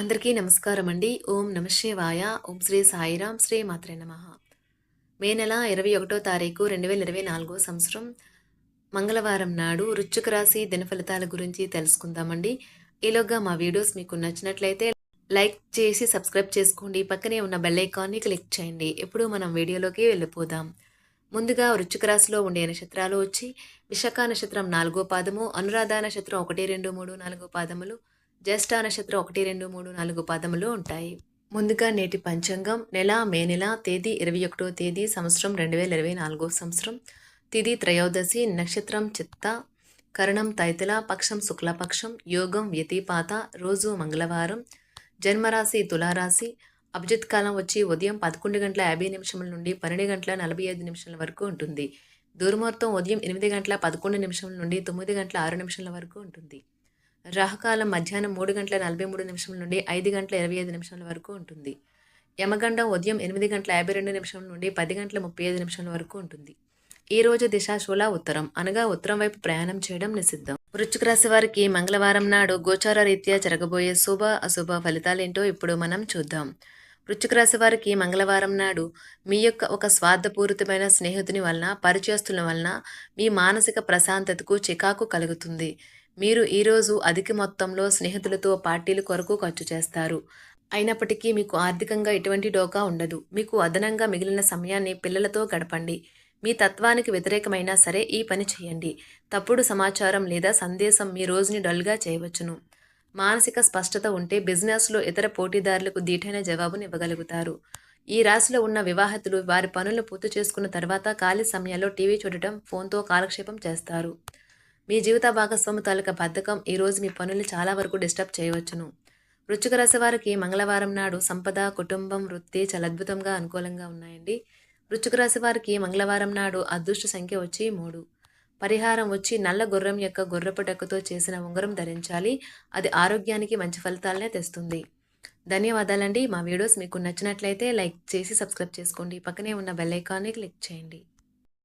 అందరికీ నమస్కారం అండి ఓం నమశివాయ ఓం శ్రీ సాయిరాం శ్రీ మాత్రే నమ. మే నెల ఇరవై ఒకటో తారీఖు రెండు వేల ఇరవై నాలుగో సంవత్సరం. మంగళవారం నాడు రుచుక రాశి దినఫలితాల గురించి తెలుసుకుందామండి. ఈలోగా మా వీడియోస్ మీకు నచ్చినట్లయితే లైక్ చేసి సబ్స్క్రైబ్ చేసుకోండి. పక్కనే ఉన్న బెల్ ఐకాన్ని క్లిక్ చేయండి. ఎప్పుడు మనం వీడియోలోకి వెళ్ళిపోదాం. ముందుగా వృచ్చిక రాశిలో ఉండే నక్షత్రాలు వచ్చి విశాఖ నక్షత్రం నాలుగో పాదము అనురాధ నక్షత్రం ఒకటి రెండు మూడు నాలుగో పాదములు జ్యేష్ఠ నక్షత్రం ఒకటి రెండు మూడు నాలుగు పాదములు ఉంటాయి. ముందుగా నేటి పంచాంగం నెల మే నెల తేదీ ఇరవై ఒకటో తేదీ సంవత్సరం రెండు వేల ఇరవై నాలుగో సంవత్సరం. తిది త్రయోదశి నక్షత్రం చిత్త కరణం తైతల పక్షం శుక్లపక్షం యోగం వ్యతిపాత రోజు మంగళవారం. జన్మరాశి తులారాశి అభిజిత్ కాలం వచ్చి ఉదయం పదకొండు గంటల యాభై నిమిషముల నుండి పన్నెండు గంటల నలభై ఐదు నిమిషాల వరకు ఉంటుంది. దుర్ముహూర్తం ఉదయం ఎనిమిది గంటల పదకొండు నిమిషముల నుండి తొమ్మిది గంటల ఆరు నిమిషాల వరకు ఉంటుంది. రాహుకాలం మధ్యాహ్నం మూడు గంటల నలభై మూడు నిమిషం నుండి ఐదు గంటల ఇరవై ఐదు నిమిషాల వరకు ఉంటుంది. యమగండం ఉదయం ఎనిమిది గంటల యాభై రెండు నిమిషం నుండి పది గంటల ముప్పై ఐదు నిమిషాల వరకు ఉంటుంది. ఈ రోజు దిశాశూల ఉత్తరం. అనగా ఉత్తరం వైపు ప్రయాణం చేయడం నిషిద్ధం. వృశ్చిక రాశి వారికి మంగళవారం నాడు గోచార రీత్యా జరగబోయే శుభ అశుభ ఫలితాలేంటో ఇప్పుడు మనం చూద్దాం. వృశ్చిక రాశి వారికి మంగళవారం నాడు మీ యొక్క ఒక స్వార్థపూరితమైన స్నేహితుని వలన పరిచయస్తుల వలన మీ మానసిక ప్రశాంతతకు చికాకు కలుగుతుంది. మీరు ఈరోజు అధిక మొత్తంలో స్నేహితులతో పార్టీల కొరకు ఖర్చు చేస్తారు. అయినప్పటికీ మీకు ఆర్థికంగా ఎటువంటి డోకా ఉండదు. మీకు అదనంగా మిగిలిన సమయాన్ని పిల్లలతో గడపండి. మీ తత్వానికి వ్యతిరేకమైనా సరే ఈ పని చేయండి. తప్పుడు సమాచారం లేదా సందేశం మీ రోజుని డల్గా చేయవచ్చును. మానసిక స్పష్టత ఉంటే బిజినెస్లో ఇతర పోటీదారులకు దీటైన జవాబునివ్వగలుగుతారు ఈ రాశిలో ఉన్న వివాహితులు వారి పనులు పూర్తి చేసుకున్న తర్వాత ఖాళీ సమయాల్లో టీవీ చూడటం ఫోన్తో కాలక్షేపం చేస్తారు. మీ జీవిత భాగస్వామి తాలూకా బద్ధకం ఈరోజు మీ పనులు చాలా వరకు డిస్టర్బ్ చేయవచ్చును. వృచ్చిక రాశి వారికి మంగళవారం నాడు సంపద కుటుంబం వృత్తి చాలా అద్భుతంగా అనుకూలంగా ఉన్నాయండి. వృచ్చిక రాశి వారికి మంగళవారం నాడు అదృష్ట సంఖ్య వచ్చి మూడు. పరిహారం వచ్చి నల్ల గుర్రం యొక్క గుర్రపు డెక్కతో చేసిన ఉంగరం ధరించాలి. అది ఆరోగ్యానికి మంచి ఫలితాలనే తెస్తుంది. ధన్యవాదాలండి. మా వీడియోస్ మీకు నచ్చినట్లయితే లైక్ చేసి సబ్స్క్రైబ్ చేసుకోండి. పక్కనే ఉన్న బెల్ ఐకాన్ని క్లిక్ చేయండి.